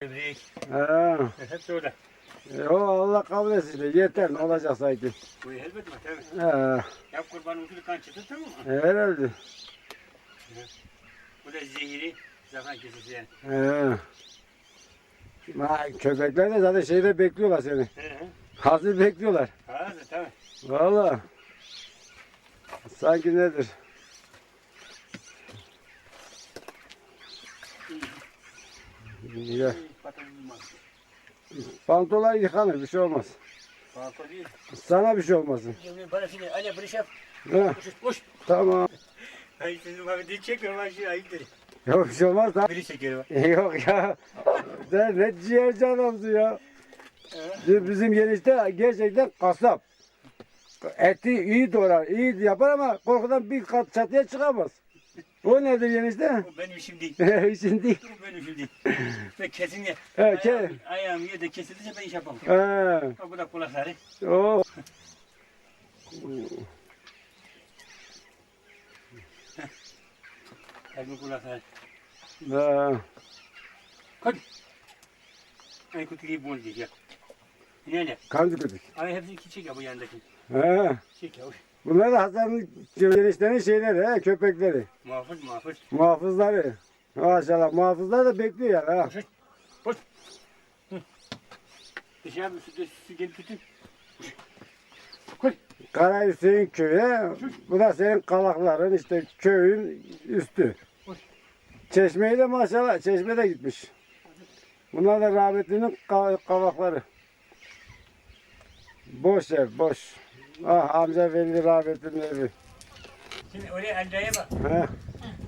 Tebrik. Ha. Hepsi orada. E, o Allah kabul etsin. Yeter olacak sanki. Bu elbet mi? Tabii. Ha. Yap kurbanın usulü kan çıtır tamam mı? Herhalde. Bu da zehiri. Zaten kesesi yani. He. Ha, köpekler de zaten şeyde bekliyorlar seni. He he. Hazır bekliyorlar. Hazır tabii. Valla. Sanki nedir? Ya, Patlatılmaz. pantolon yıkanır bir şey olmaz. Pantol değil. Sana bir şey olmasın. Bana şimdi Ali bunu yap. Ha, Koş koş. tamam. Ay sizin bak dil çekiyorum ben şimdi ayıptır. Yok bir şey olmaz. Tamam. Biri çekiyorum. Yok ya. Sen ne ciğerci adamsın ya. Bizim yenişte gerçekten kasap. Eti iyi doğrar, iyi yapar ama korkudan bir kat çatıya çıkamaz. O nedir yenişte? Bu benim işim değil. Şimdi. Bu benim işim değil. Ve kesinlikle He, ayağım, ke- ayağım yerde kesildiyse ben iş yapamam. He. Bak bu da kulakları. O. Elmi kulakları. Ha. Hadi. Ay kutuyu bol diyeceğim. Ne ne? Kancı köpek. Ay hepsini iki çek ya bu yandaki. He. Çek ya. Bunlar da Hasan'ın yeniştenin şeyleri, he, köpekleri. Muhafız muhafız. Muhafızları. Maşallah muhafızlar da bekliyor yani ha. Koş. Koş. Hı. Dışarı su, su, su gelip tutun. Koş. Kara Hüseyin köyü. Bu da senin kalakların işte köyün üstü. Çeşmeyi de maşallah çeşme de gitmiş. Bunlar da rahmetlinin ka- kavakları. Boş ev boş. Ah amca Veli rahmetlinin evi. Şimdi oraya elleye bak. He.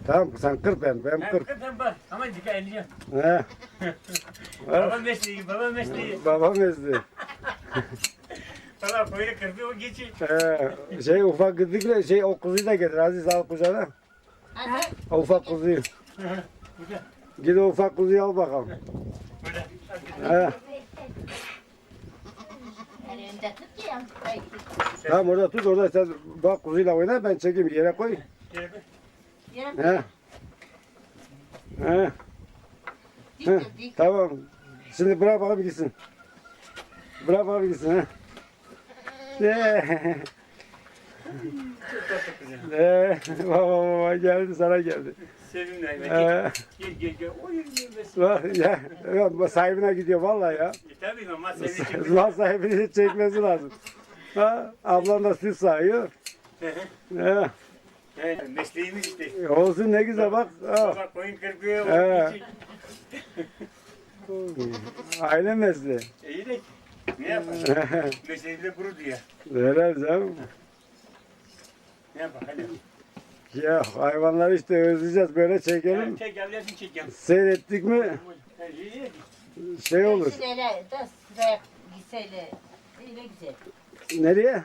Tamam sen kır ben ben Ben kır. kırdım bak. Ama dikkat elleyeceğim. He. Baba mesleği, baba mesleği. Babam ezdi. Valla böyle kırdı o geçiyor. He. Şey ufak gıdıkla şey o kuzuyu da getir Aziz al kucağına. O ufak kuzuyu. Burada. Git o ufak kuzuyu al bakalım. Böyle. He. Elinde tut ki Tamam orada tut orada sen bak kuzuyla oyna ben çekeyim yere koy. Yere He. He. dik He. dik. Tamam. Şimdi bırak bakalım gitsin. Bırak bakalım gitsin ha. Eee, Çok tatlı kız ya. eee, baba baba geldi sana geldi. Sevimli hayvan. Eee, Gel gel gel. Oy yemesi. bak ya, ya sahibine gidiyor vallahi ya. E tabii ama sevimli çekiyor. Mal sahibini çekmesi lazım. Ha, ablan da süt sağıyor. He, Yani mesleğimiz işte. olsun ne güzel bak. Ha, Baba koyun kırpıyor. O geçiyor. aile mesleği. İyi de ne yapalım? Mesleğimde gurur duyuyor. Helal canım. Ne. Ya hayvanları işte özleyeceğiz böyle çekelim. Çek evlersin çek gel. Seyrettik mi şey olur. Şöyle de sıraya gitseyle. Öyle güzel. Nereye?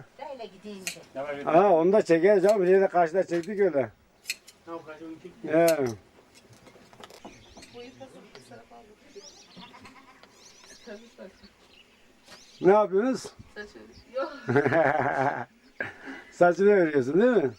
Ne var? Ha onu da çekeriz canım. Bir de karşıda çektik öyle. He. Ne yapıyorsunuz? Yok. Saçını örüyorsun değil mi?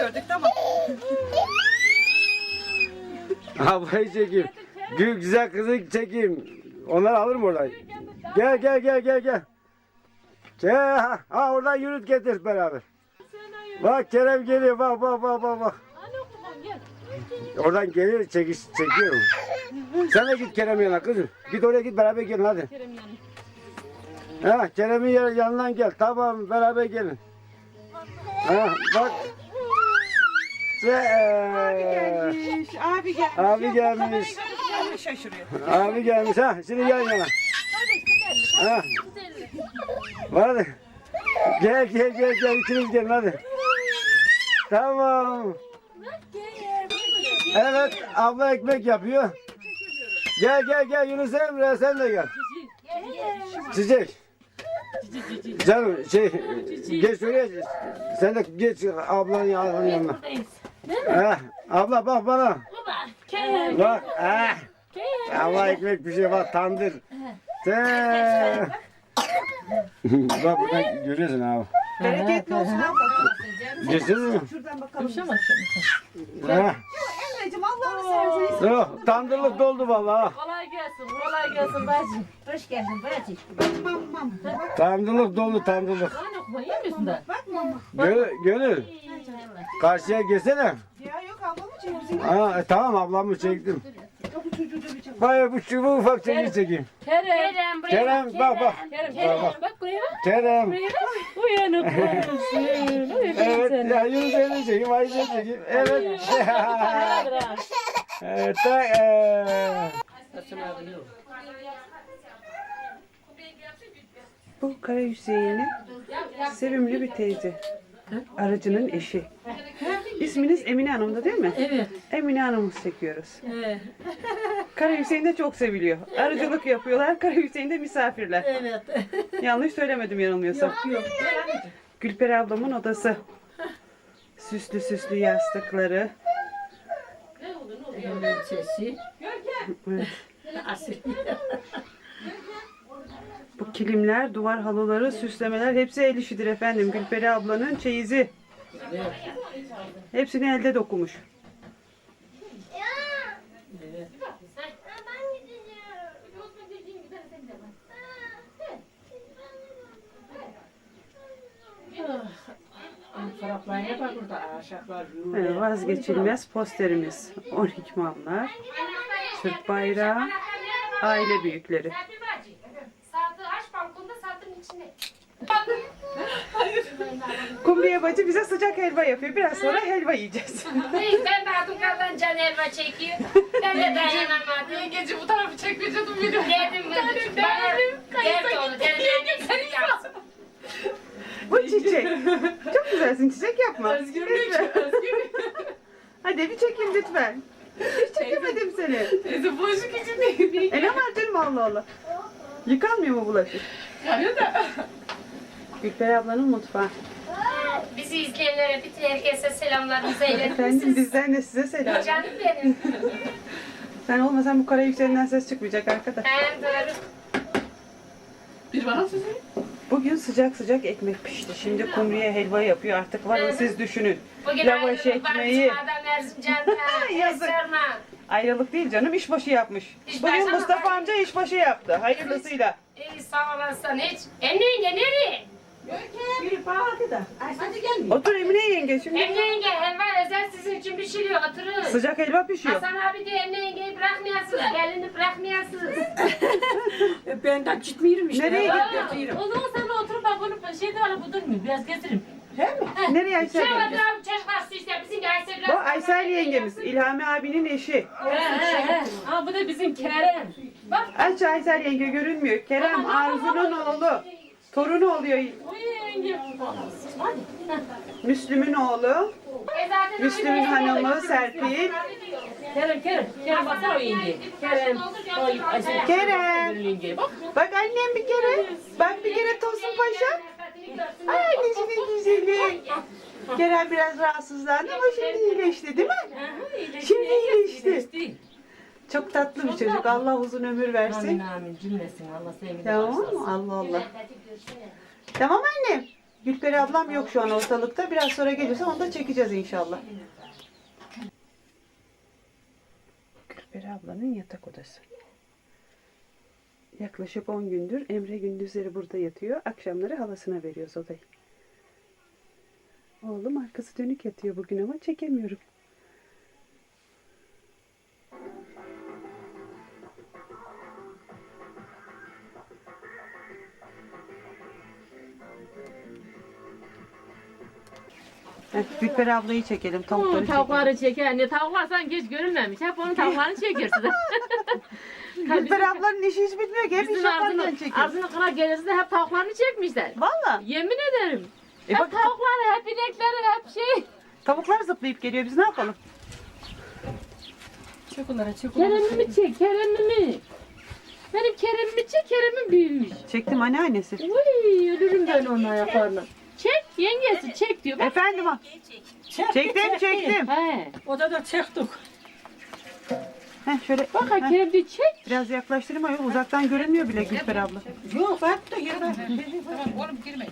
gördük tamam. Ablayı çekeyim. Gü- Güzel kızı çekeyim. Onları alırım oradan. Gel gel gel gel gel. Gel ha, ha oradan yürüt getir beraber. Bak Kerem geliyor bak bak bak bak bak. Oradan geliyor çekiş çekiyorum. Sen de git Kerem yanına kızım. Git oraya git beraber gelin hadi. Ha Kerem'in yan- yanından gel. Tamam beraber gelin. Ha bak. Abi Gelmiş, abi gelmiş. Abi gelmiş. Şaşırıyor. Abi gelmiş ha. Şimdi yan yana. Ha. Hadi. Gel gel gel gel ikiniz gelin hadi. Tamam. Evet abla ekmek yapıyor. Gel gel gel Yunus Emre sen de gel. Çiçek. Canım şey geç oraya. Sen de geç ablanın yanına. Yanına. Buradayız. Eh, abla bak bana. Baba. Kerem. Bak. Eh. Kerem. Allah ekmek bir şey bak tandır. Sen. bak buradan görüyorsun abi. Bereketli olsun abla. Geçtiniz mi? Şuradan bakalım. Konuşamaz. Eh. Emre'cim Allah'ını seversen. Yok, tandırlık doldu vallahi. Kolay gelsin. Kolay gelsin bacım. Hoş geldin bacı. Mam mam. Tandırlık doldu tandırlık. Lan iyi misin da? Bak mama. Gönül, gönül. Karşıya geçsene. Ya yok ablamı çevirsin. Ha, e, tamam ablamı çektim. Bu çocuğu da. Hayır bu çubuğu ufak çocuğu çekeyim. Kerem. Kerem buraya Kerem bak bak. Kerem. Bak, Kerem. bak. Bak buraya bak. Kerem. Buraya bak. Uyanık. Uyanık Evet ya Yunus Emre çekeyim. Ayşe çekeyim. Evet. Evet. Ta, e, Bu Kara Hüseyin'in sevimli bir teyze. Aracının eşi. İsminiz Emine Hanım'da değil mi? Evet. Emine Hanım'ı çekiyoruz. Evet. Kara Hüseyin de çok seviliyor. Arıcılık yapıyorlar. Kara Hüseyin'de misafirler. Evet. Yanlış söylemedim yanılmıyorsam. Yok. Gülperi ablamın odası. Süslü süslü yastıkları. Sesi. Evet. Asil. Bu kilimler, duvar halıları, süslemeler hepsi el işidir efendim. Gülperi ablanın çeyizi. Hepsini elde dokumuş. Taraflarına bak burada ahşaplar. Evet, vazgeçilmez posterimiz. 12 mamlar, Türk bayrağı, aile büyükleri. Serpil bacı. Saati aç balkonda saatin içinde. Kumriye bacı bize sıcak helva yapıyor. Biraz sonra helva yiyeceğiz. Hey, ben adım kadar can elma çekiyor. Ben de dayanamadım. Yengeci bu tarafı çekmeyecektim beni. Dedim ben. Dedim annesini yapsın. Bu çiçek. Çok güzelsin çiçek yapma. Lütfen. Hadi bir çekeyim lütfen. Hiç çekemedim seni. Teyze bulaşık içindeyim. E ne var canım Allah Allah. Yıkanmıyor mu bulaşık? Yıkanıyor da. Gülperi ablanın mutfağı. Bizi izleyenlere bütün herkese selamlarımızı Efendim misiniz? bizden de size selam. Canım benim. Sen olmasan bu kara yükselinden ses çıkmayacak arkadaş. Hem doğru. Bugün sıcak sıcak ekmek pişti. Şimdi kumruya helva yapıyor. Artık varın siz düşünün. Bugün Lavaş ayrılık var ekmeği. Erzincan'da. Yazık. Ayrılık değil canım işbaşı yapmış. İşbaşı Bugün ama- Mustafa amca işbaşı yaptı. Hayırlısıyla. İyi sağ olasın hiç. Emine yenge nereye? Otur Emine yenge şimdi. Emine yenge helva özel sizin için pişiriyor oturun. Sıcak helva pişiyor. Hasan abi de Emine yengeyi bırakmayasınız. Gelini bırakmayasınız. Ben de gitmiyorum işte. Nereye Aa, gidiyorsun? O zaman sen otur bak onu şeyde var bu durmuyor. Biraz getiririm. Nereye Aysel Şey var yenge? abi çocuklar işte bizim de Aysel biraz. Bu Aysel yengemiz. İlhami abinin eşi. He he he. Ha bu da bizim Kerem. Bak. Aç Aysel yenge görünmüyor. Kerem Arzu'nun oğlu. Torunu oluyor. Müslüm'ün oğlu. E zaten Müslüm'ün hanımı. Serpil. Kerem Kerem. Kerem baksana o yenge. Kerem. Kerem. Bak. Bak annem bir kere. Bak bir kere Tosun Paşa. Ay anneciğimin güzeli. Kerem biraz rahatsızlandı ama şimdi iyileşti değil mi? Şimdi iyileşti. Çok tatlı bir çocuk. Allah uzun ömür Amin versin. amin cümlesin. Allah sevgili Tamam mı? Allah Allah. Tamam annem. Gülperi ablam yok şu an ortalıkta. Biraz sonra gelirse onu da çekeceğiz inşallah. Gülperi ablanın yatak odası. Yaklaşık 10 gündür Emre gündüzleri burada yatıyor. Akşamları halasına veriyoruz odayı. Oğlum arkası dönük yatıyor bugün ama çekemiyorum. Gülperi ablayı çekelim. Tavukları Hı, çekelim. Tavukları çeker. Ne tavuklar sanki hiç görülmemiş. Hep onun tavuklarını çekiyorsun. Gülperi ablanın işi hiç bitmiyor ki. Hep iş ağzını, çekiyor. ağzını kırar gelirse hep tavuklarını çekmişler. Valla. Yemin ederim. E hep bak tavukları, hep inekleri, hep şey. tavuklar zıplayıp geliyor. Biz ne yapalım? Kerem'i mi çek, Kerem'i mi? Benim Kerem'imi çek, Kerem'in büyümüş. Çektim anneannesi. Uy ölürüm ben onun ayaklarına. Yengesi çek diyor. Bak. Efendim ha. Çektim çektim. He. Odada çektik. Heh, şöyle Bak ha Kerem diyor çek. biraz yaklaştırayım ayol. Uzaktan görünmüyor bile Gülper abla. Yok bak da girme. Oğlum girme.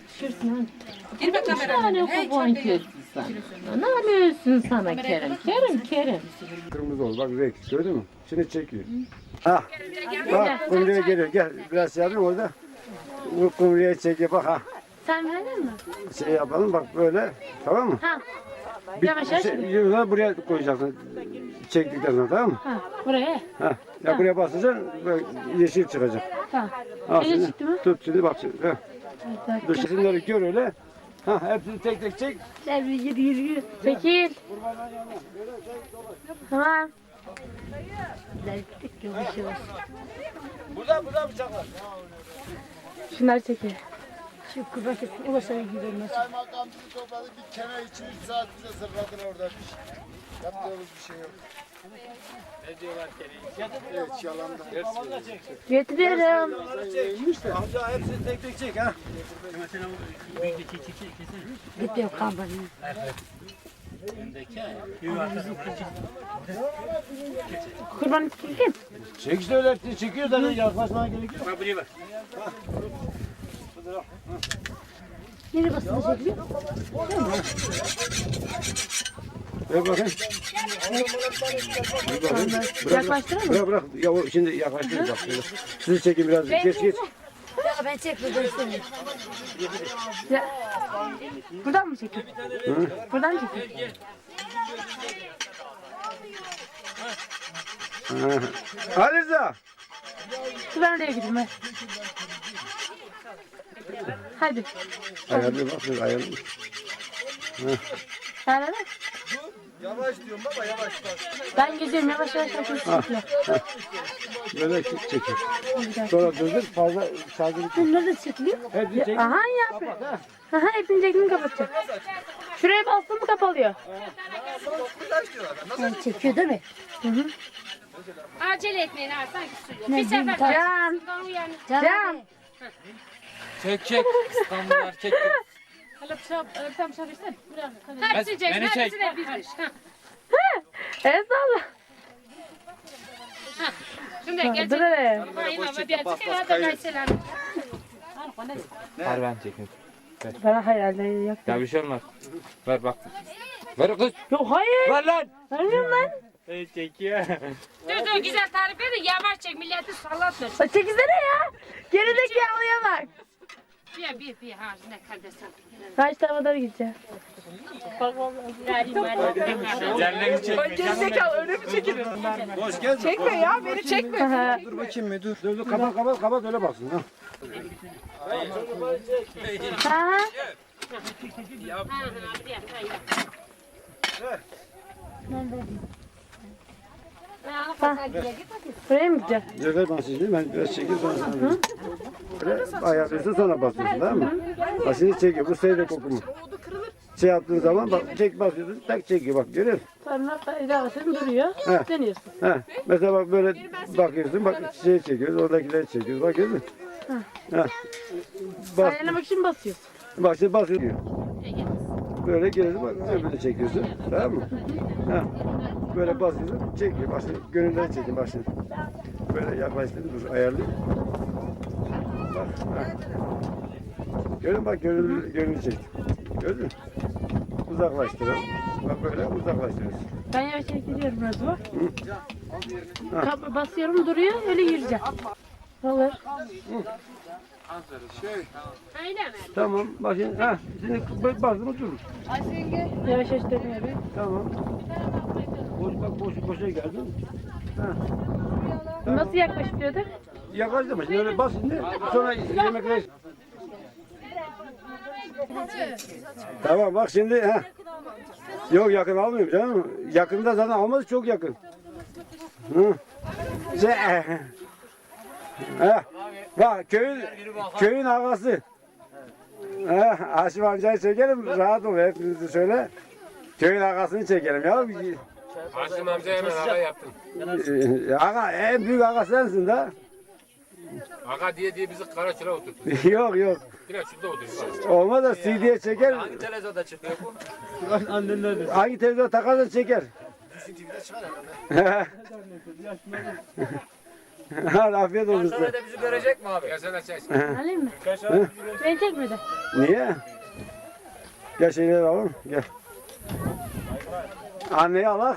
Girme kameranın. tane kurban kessin sana. Ne ölsün sana Kerem. Kerem Kerem. Kırmızı oldu bak renk gördün mü? Şimdi çekiyor. Ha. Bak kumruya geliyor gel biraz şey yapayım orada. Bu kumruya çekiyor bak ha. Sen verdin mi? Şey yapalım bak böyle tamam mı? Ha. Bir, Yavaş yavaş. şey, buraya koyacaksın. Çektikten sonra tamam mı? Ha. Buraya. Ha. Ya buraya basacaksın böyle yeşil çıkacak. Ha. Ha, Öyle şimdi, çıktı mı? Tut şimdi bak şimdi. Ha. Dur şimdileri gör öyle. Ha hepsini tek tek çek. Gel bir yürü yürü yürü. Çekil. Tamam. Burada burada bıçak var. Şunları çekil. Kaymakam bizi topladı bir kenar için 3 saat bize sırladın orada. Yaptığımız bir şey yok. Ne diyorlar Evet yalandan. Getiriyorum. Amca hepsini tek tek çek ha. Kurban çekil. Çek işte öyle çekiyor da yaklaşmaya gerek yok. Bak buraya bak. Nereye basılı çekiliyor? Ver bakayım. Ver bakayım. Bırak, Yaklaştırır mı? Bırak bırak. Ya, o şimdi yaklaştırın bak. Şöyle. Sizi çekin biraz. Geç geç. Ben çekmedim istemiyorum. Buradan mı çekil? Buradan mı çekil? Ha. Ali Rıza. Dur ben oraya gideyim ben. Hadi. Ayarlı bak. dur, Ayarlı. Nerede? Yavaş diyorum baba yavaş bak. Ben gidiyorum yavaş yavaş yavaş çekiyor. Böyle çekin. Sonra durdur. Fazla şarjı bitti. Nerede çekiliyor? Hepsini çek. Aha yap. Aha hepsini çekimi kapatacak. Şuraya bastın mı kapalıyor. Çekiyor değil mi? Acele etmeyin ha sanki su yok. Bir sefer Can. Uyanın. Can. Çek çek. İstanbullar çek. Hepsi çek. Hepsi de bizmiş. Ha. Evet Allah. Şimdi. Dur hele. Hayır ama bir açık hadi mesela. Ver ben çekeyim. Bana herhalde yok. Ya bir şey olmaz. Ver bak. Ver kız. Yok hayır. Ver lan. Vermiyorum lan. Çekiyor. Dur dur güzel tarif edin. Yavaş çek milleti sallatma. Bak Çekilsene ya. Gerideki yavruya bak. Bir bir bir ha ne kardeşim. Kaç doğru gideceğim. Yerlerini çek. Gerizekalı öyle mi çekilir? Hoş geldin. Çekme ya beni çekme. Dur bakayım mı dur. Dur dur kapat kapat kapat öyle baksın. Ha. Aha. Buraya mı gideceğim? Dur ver ben biraz çekeyim sonra sana vereyim. Böyle ayarlıyorsun sonra basıyorsun mı? Bak şimdi çekiyor. Bu sayıda kokumu. Şey yaptığın zaman bak çek basıyorsun tak çekiyor bak görüyor musun? Parmak ilavesini duruyor. He. Deniyorsun. Ha. Mesela bak böyle bakıyorsun bak şey çekiyoruz oradakileri çekiyoruz bak gördün mü? Ha. Bas, Ayarlamak için basıyorsun. bak şimdi basıyor. Böyle geliyorsun bak öbürünü çekiyorsun tamam mı? Ha. Böyle basıyorsun çekiyor. Şimdi gönülden çekin şimdi. Böyle yaklaştırdım dur ayarlayayım. Bak. Ha. Gördün mü? bak gönül, gönül çek. Gördün mü? Uzaklaştıralım. Bak böyle uzaklaştırıyorsun. Ben yavaş yavaş gidiyorum biraz bak. Basıyorum duruyor öyle yürüyeceğim. Olur. Öyle mi? Tamam bak şimdi. Ha. Şimdi böyle bastın mı durur. Yavaş yavaş dönüyorum. Tamam. Boş bak boş boşa geldin. Ha. Nasıl yaklaştırıyorduk? Yaklaştı mı? Şimdi öyle bas şimdi. Sonra yemekler. Tamam bak şimdi ha. Yok yakın almıyorum canım. Yakında zaten almaz çok yakın. Hı. Şey, ha. Bak köyün köyün ağası. Ha, Haşim amcayı çekelim rahat ol hepinizi söyle. Köyün ağasını çekelim ya. Haşim amca hemen ara yaptın. Ee, Ağa, en büyük ağa sensin de. Aga diye diye bizi kara çıra oturttu. yok yok. Biraz şurada oturuyor. Olmaz da CD'ye çeker. Hangi televizyonda çıkıyor bu? Hangi televizyon takarsa çeker. Hadi afiyet olsun. size. Sonra bizi görecek mi abi? Gelsene çek. Alayım mı? Beni çekmedi. Niye? Gel şeyleri alalım. Gel. Anneyi alak.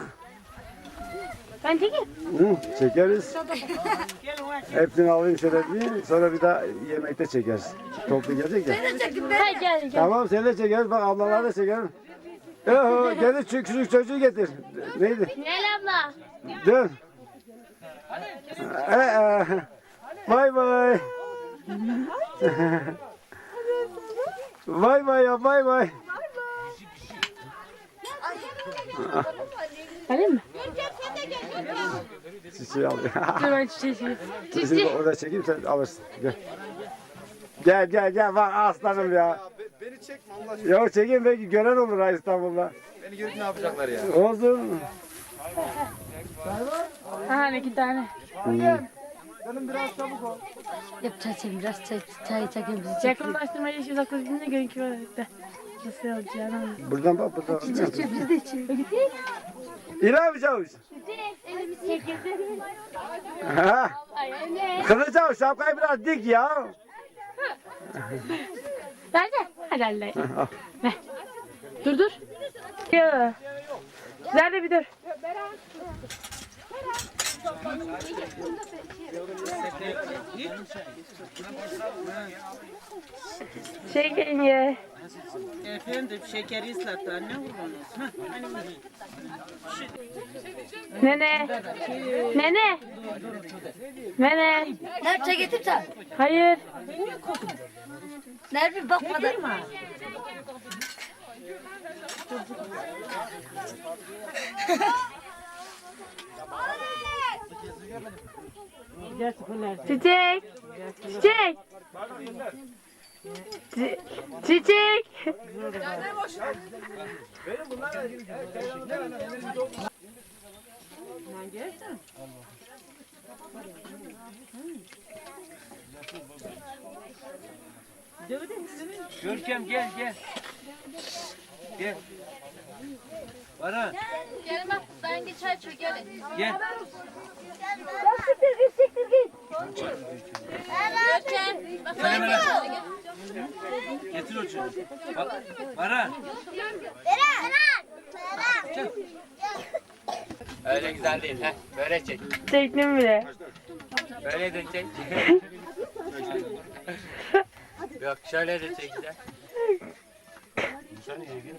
Ben çekeyim. Hı, çekeriz. Hepsini alayım şöyle bir. Sonra bir daha yemekte çekeriz. Toplu gelecek ya. Hayır gel gel. Tamam seni de çekeriz. Bak ablaları da çekerim. Yoo, gelir küçük çocuğu getir. Neydi? Gel abla. Dön. Ee, Bay bay. Bay bay ya bay bay. Alayım mı? Çiçeği al. Dur ben çiçeği çekeyim. Çiçeği. orada çekeyim sen alırsın. Gel. Gel gel gel bak aslanım ya. Beni çekme Allah aşkına. Ya çekeyim belki gören olur ha İstanbul'da. Beni görüp ne yapacaklar ya? Olsun. Aha iki tane. Yapacağız şimdi biraz çay, çay çekin bizi çek. Yakınlaştırmaya iş uzaklaştığında görüntü var. de. Nasıl olacağını. Buradan bak buradan. İçiyor biz de Çavuş. Çekildi. Ha. Ay anne. Kızıl Çavuş şapkayı biraz dik ya. Nerede? Hadi hadi. Dur dur. Yok. Nerede bir dur. Şey geliyor. Efendim şekeri ıslattı anne hani Nene. Nene. Nene. Nerede getirsen? Hayır. Nerede bakmadan. Çiçek. Çiçek. Çi- Çiçek. Görkem gel gel. Gel. Bana Gelin bak sen geç çay çök gel. gel. Görkem. Bak sen gel. Getir o çocuğu. Bak, Bana. Öyle güzel değil. Heh, böyle çek. Çektim bile. Böyle de çek. Yok şöyle de çekeceğim.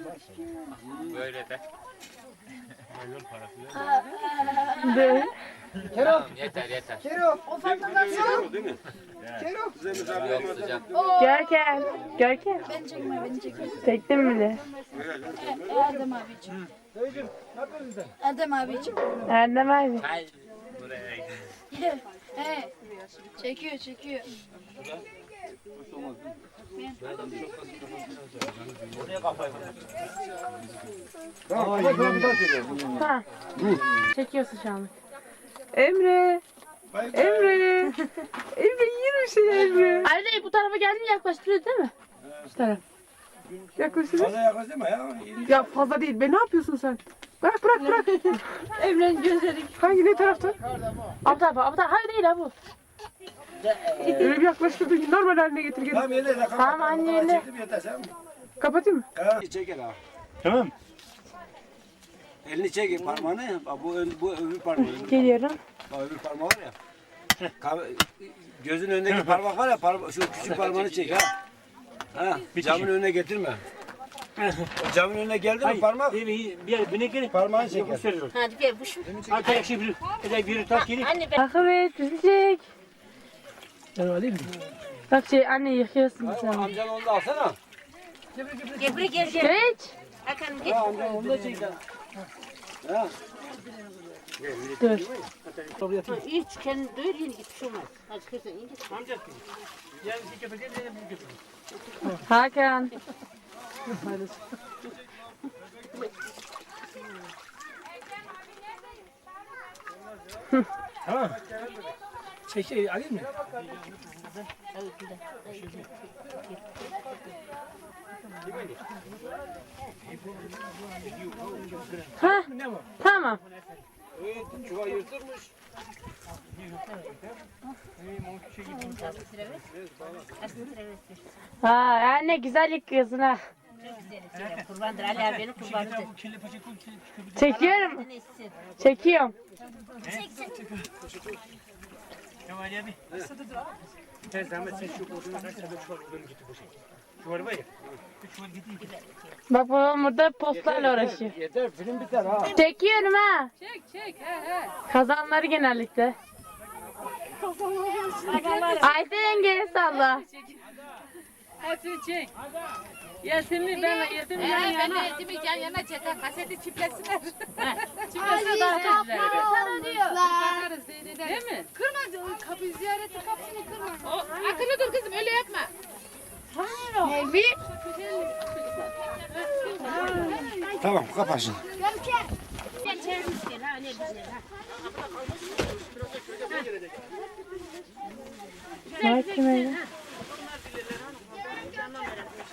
Böyle de. Dur. Tamam yeter yeter. Yok sıcak. Görkem. Görkem. Ben çekme beni çekme. Çektim bile. Erdem abi için. Erdem abi için. Erdem abi. Hay. Buraya gel. He. Çekiyor çekiyor. Tamam ama sonra bir. Ha. Çekiyorsun şu anlık. Emre. Emre. Emre yürü şey Emre. Anne bu tarafa geldin yaklaştırıyor değil mi? Şu taraf. Yaklaşırız. Fazla yaklaştırma ya. Ya fazla değil. Be ne yapıyorsun sen? Bırak bırak bırak. Emre'nin gözleri. Hangi ne tarafta? Tarafa, bu tarafa. Hayır değil ha bu. Öyle bir yaklaştırdın. Normal haline getir geri. Tamam de kapat. Tamam anne. Çektim yeter sen. Kapatayım mı? Ha. Çeker ha. Tamam. Elini çek parmağını. Bak bu ön, bu öbür parmağı. Geliyorum. Bak öbür parmağı var ya. Gözün önündeki parmak var ya parma, şu küçük parmağını çek ha. Ha, camın önüne getirme. Camın önüne geldi mi parmak? Parmağını çeker. Hadi gel bu şu. Takım et, bizi çek. Bak şey anne yıkıyorsun sen. Amcan onu da alsana. Gel buraya gel gel. Geç. Hakan gel. Ha, amcan onu da çek. Ha. Dur. Hiç kendini doyur yeni git. Şu olmaz. Hadi çıkarsan iyi git. Hakan. Şey şey alayım mı? Ha Ne var? tamam. Evet, çuval yırtılmış. Ha anne güzel yıkıyorsun ha. Kurbandır Ali abi'nin kurbanıdır. Bu kelle paça koy kelle köpük. Çekiyorum. Ne Çekiyorum. Kemal abi. Sen zahmet sen şu odunu kaç tane çuval odunu getir bu şey. Çuval var ya. Bir çuval getir. Bak babam burada postlarla uğraşıyor. Yeter film biter ha. Çekiyorum ha. Çek çek he he. Kazanları genellikle. Ayşe yengeye salla. Hadi çek. Yetimli ben yetimli yan Ben yana. de yetimi yan yana çek. ha, Kaseti çiftlesinler. Çiftleşe daha Zeynep'e. Değil mi? Kırma o kapı ziyareti kapısını kırma. O, akıllı dur kızım öyle yapma. Tamam kapat şimdi.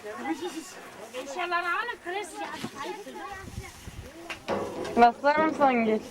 Bak kime? Baslarım son geç.